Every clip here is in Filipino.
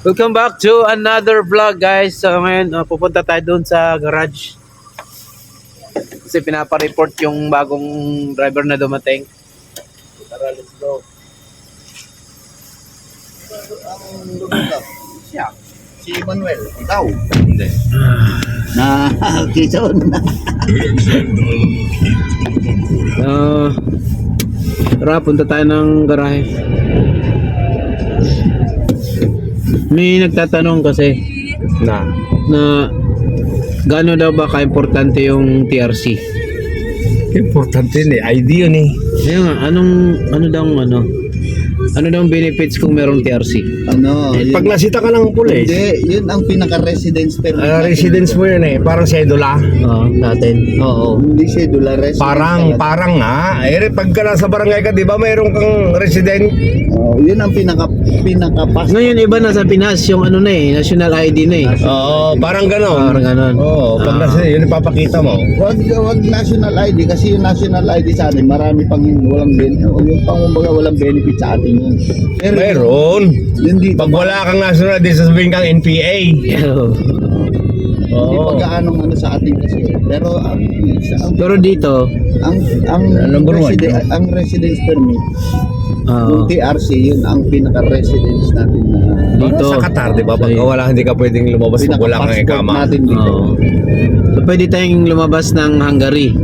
Welcome back to another vlog guys. So ngayon uh, pupunta tayo doon sa garage. Kasi pinapa-report yung bagong driver na dumating. Tara, let's go. Ang lumabas. Siya. Si Manuel. Ikaw. Hindi. Na, kison. Uh, tara, punta tayo ng garahe. May nagtatanong kasi Na. na gaano daw ba ka-importante yung TRC? Importante eh. ID yun eh. Kaya nga, anong, ano daw ano? Ano daw ang benefits kung merong TRC? Ano, yun, Pag nasita ka ng pulis, hindi, yun ang pinaka-residence permit. ah, natin. residence mo yun eh. Parang sedula. Oo, natin. Oo. Hindi siya dula residence. Parang, talaga. parang nga. Eh, pagka nasa barangay ka, di ba mayroon kang resident? Oh, yun ang pinaka pinaka-pass. Ngayon iba na sa Pinas yung ano na eh, national ID na eh. Oo, parang ganon. Parang ganon. Oo, pag Ah. nasa, yun ipapakita mo. Wag, wag national ID kasi yung national ID sa atin marami pang walang benefit. Yung pang kumbaga walang benefit sa atin yun. Pero Mayroon. yun dito. Pag wala kang national, di sasabihin kang NPA. Hindi Oo. pag ano sa atin kasi. Pero ang ang Pero dito, ang ang, Number one, residen- ang residence permit ah, yung TRC yun ang pinaka-residence natin na dito. Sa Qatar, di ba? Pag Sa- wala, hindi ka pwedeng lumabas pag wala kang ikama. natin dito. Oo. So pwede tayong lumabas ng Hungary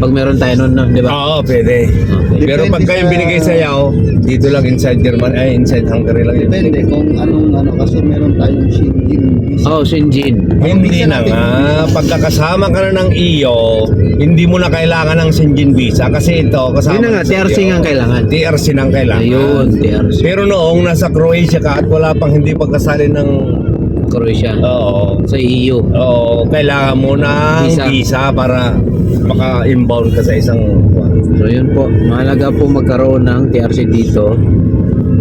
pag meron tayo nun, no? di ba? Oo, pwede. Okay. Pero pag kayo sa- binigay sa yaw, dito lang inside German, ay inside Hungary lang yun. Depende kung anong ano kasi meron tayong visa. Oh, Shinjin. Hindi Visa na nga, pagkakasama ka na ng iyo, hindi mo na kailangan ng Shenzhen visa kasi ito kasama Yun na nga, TRC nga ang kailangan. TRC nang kailangan. Ayun, TRC. Pero noong nasa Croatia ka at wala pang hindi pagkasali ng Croatia. oo, Sa EU. oo, kailangan mo ng Visa. visa, para maka-inbound ka sa isang So yun po, mahalaga po magkaroon ng TRC dito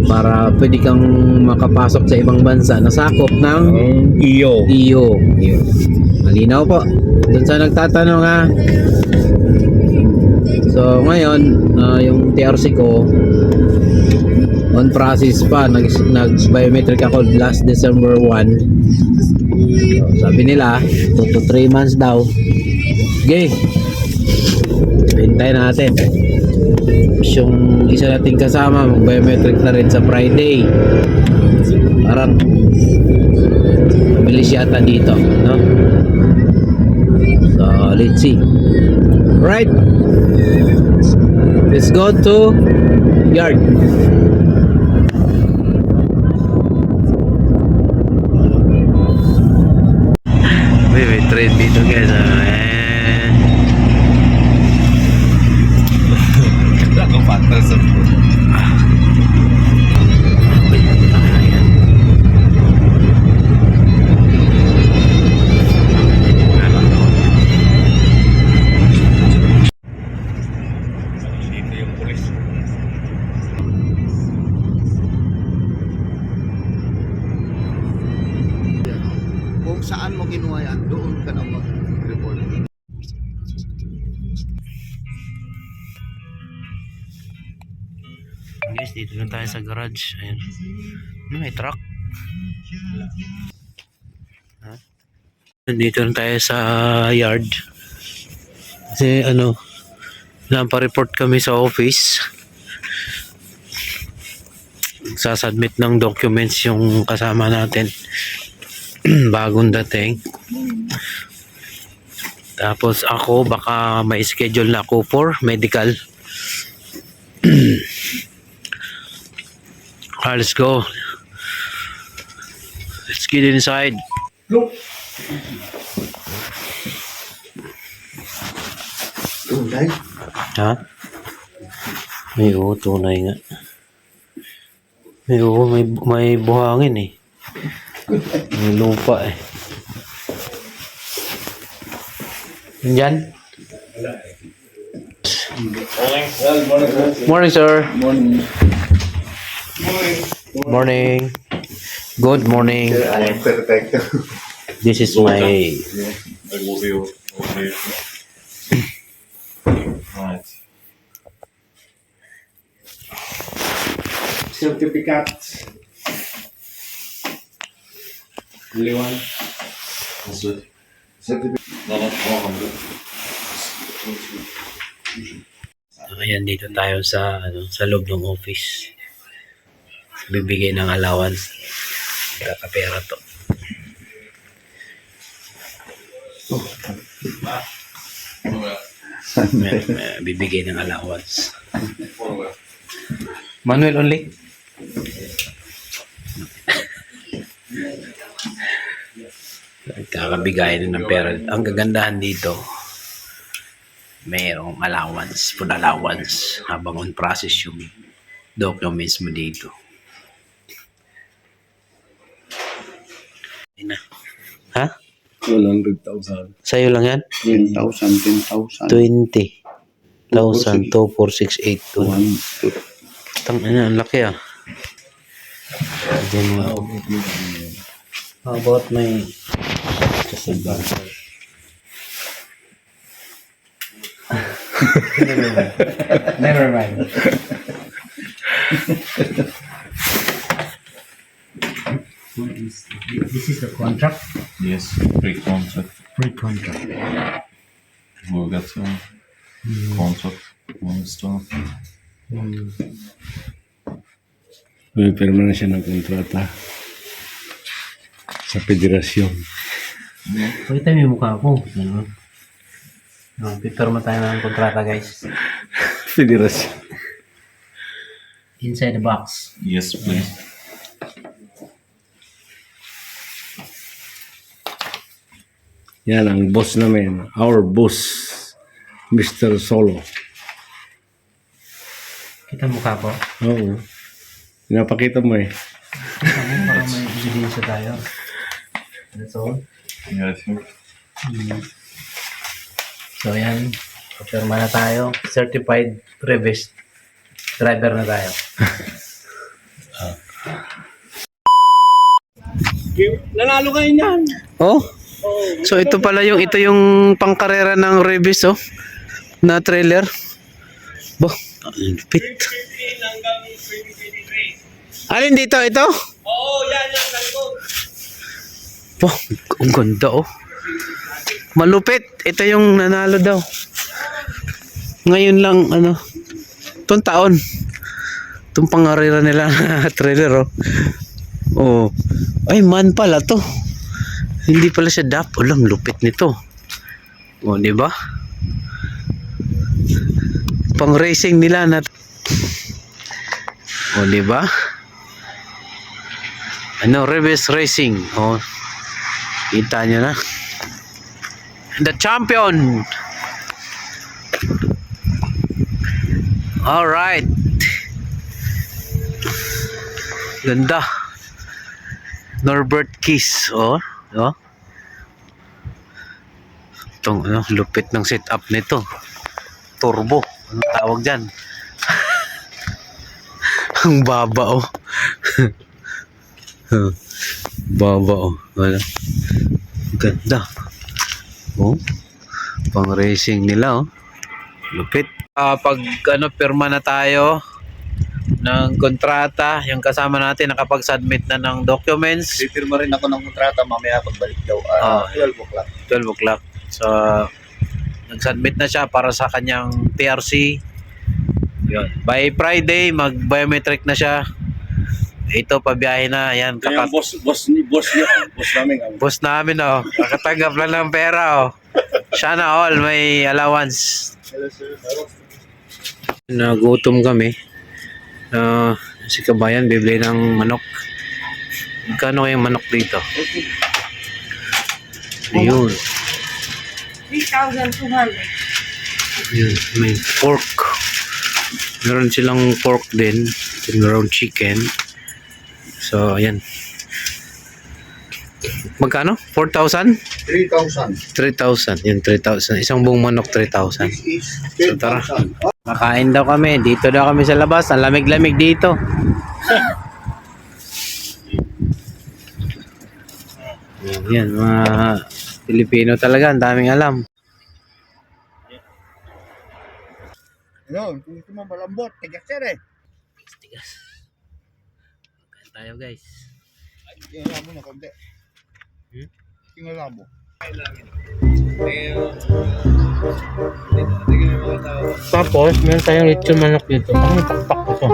para pwede kang makapasok sa ibang bansa na sakop ng iyo. EU. Yun. Malinaw po. Doon sa nagtatanong ha. So ngayon, ah, yung TRC ko on process pa. Nag, nag biometric ako last December 1. So, sabi nila, 2 to 3 months daw. Okay. Hintayin natin. Tapos yung isa nating kasama, mag-biometric na rin sa Friday. Parang mabilis yata dito, no? So, let's see. Right. Let's go to yard. May, may train dito guys. ah. Eh. Pulis. Kung saan mo kinuha yan, doon ka na mag-report. Dito na tayo sa garage. Ayan. Ano, may truck. Ha? Nandito na tayo sa yard. Kasi ano, nampa-report kami sa office. Sasubmit ng documents yung kasama natin. Bagong dating. Tapos ako, baka may schedule na ako for medical. Ah, let's go. Let's get inside. Tunay? Ha? May oo, tunay nga. May oo, may, may buhangin eh. May lupa eh. Yan? Morning, sir. Morning. Morning. Good morning. This is my Certificate. Only one. That's it. No, no, no, Ayan, dito tayo sa ano, sa loob ng office. Bibigay ng allowance. Kakapera to. May, may bibigay ng allowance. Manuel only? Kakabigay na ng pera. Ang gagandahan dito, mayroong allowance, food allowance habang on process yung documents mo dito. Ayun na. Ha? 100,000. Sa'yo lang yan? 10,000, 10,000. 20. 1,000, 2, 4, 6, 8, 2. 1, Tang ina, ang laki ah. Then, uh, how about my Never mind. What this is the contract? Yes, pre-contract. Pre-contract. We'll get some contract one stuff. May pirma na kontrata sa federasyon. Pakita mo yung mukha ko. Ano? No, pipirma tayo ng kontrata guys. Federasyon. Inside the box. Yes, please. Yan ang boss namin. Our boss, Mr. Solo. Kita mukha ko. Oo. Pinapakita mo eh. Kita mo, parang may ebidensya tayo. That's all. I think. So yan, pipirma na tayo. Certified previous driver na tayo. Nanalo kayo niyan. Oh. So ito pala yung ito yung pangkarera ng Revis oh na trailer. Bo, lupit. Alin dito ito? Oo, yan yan Bo, ang ganda oh. Malupit. Ito yung nanalo daw. Ngayon lang ano, itong taon. Itong pangarera nila trailer oh. Oh. Ay, man pala to. Hindi pala siya DAP. Alam, lupit nito. O, di ba? Pang racing nila na O, di ba? Ano, reverse racing. O, kita nyo na. The champion! Alright. Ganda. Norbert Kiss, oh. Oh. Itong ano, lupit ng setup nito. Turbo. Anong tawag dyan? Ang baba, oh. baba, oh. Wala. Ganda. Oh. Pang racing nila, oh. Lupit. Ah, pag ano, pirma na tayo ng kontrata, yung kasama natin nakapag-submit na ng documents. Pipirma rin ako ng kontrata mamaya pagbalik daw. Ah. Ah, 12 o'clock. 12 o'clock. So, nag-submit na siya para sa kanyang TRC. Yun. By Friday, mag-biometric na siya. Ito, pabiyahe na. Yan, kakat- boss, boss, ni boss niya, boss namin. Ang boss namin, oh. Kakatanggap lang ng pera, oh. Siya na all, may allowance. Nagutom kami. Na si Kabayan, bibili ng manok. Magkano yung manok dito? Ayun. 3,200. Yun, may pork. Meron silang pork din. Meron chicken. So, ayan. Magkano? 4,000? 3,000. 3,000. Yun, 3,000. Isang buong manok, 3,000. This is So, tara. 10,000. Makain daw kami. Dito daw kami sa labas. Ang lamig-lamig dito. Yan, mga Pilipino talaga. Ang daming alam. Ano, kung gusto mo malambot, tigas yan eh. Tigas. Kain tayo guys. Yan mo na konti. Kingalabo. Tapos, meron tayong lechon manok dito. Ang pakpak ko to.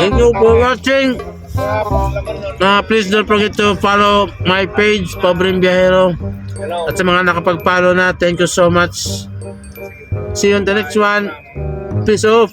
Thank you for watching. Uh, please don't forget to follow my page, Pabring Viajero. At sa mga nakapag-follow na, thank you so much. See you on the next one. Peace off.